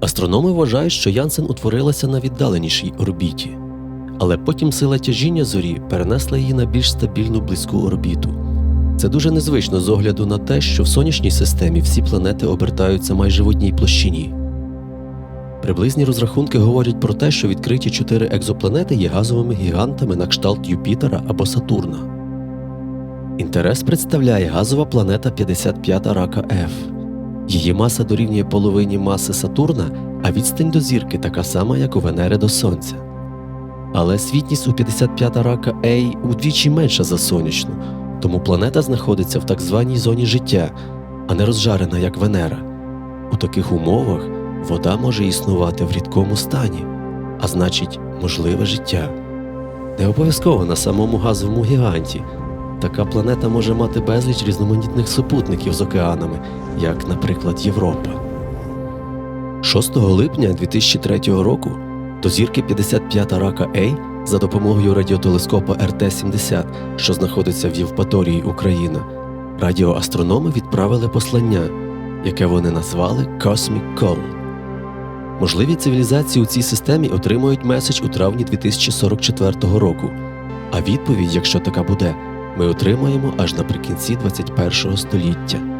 Астрономи вважають, що Янсен утворилася на віддаленішій орбіті, але потім сила тяжіння зорі перенесла її на більш стабільну близьку орбіту. Це дуже незвично з огляду на те, що в сонячній системі всі планети обертаються майже в одній площині. Приблизні розрахунки говорять про те, що відкриті чотири екзопланети є газовими гігантами на кшталт Юпітера або Сатурна. Інтерес представляє газова планета 55 рака F. Її маса дорівнює половині маси Сатурна, а відстань до зірки така сама, як у Венери до Сонця. Але світність у 55 рака A удвічі менша за сонячну, тому планета знаходиться в так званій зоні життя, а не розжарена як Венера. У таких умовах вода може існувати в рідкому стані, а значить, можливе життя. Не обов'язково на самому газовому гіганті. Така планета може мати безліч різноманітних супутників з океанами, як, наприклад, Європа. 6 липня 2003 року до зірки 55 рака A за допомогою радіотелескопа РТ-70, що знаходиться в Євпаторії Україна, радіоастрономи відправили послання, яке вони назвали Cosmic Call. Можливі цивілізації у цій системі отримують меседж у травні 2044 року, а відповідь, якщо така буде, ми отримаємо аж наприкінці 21 століття.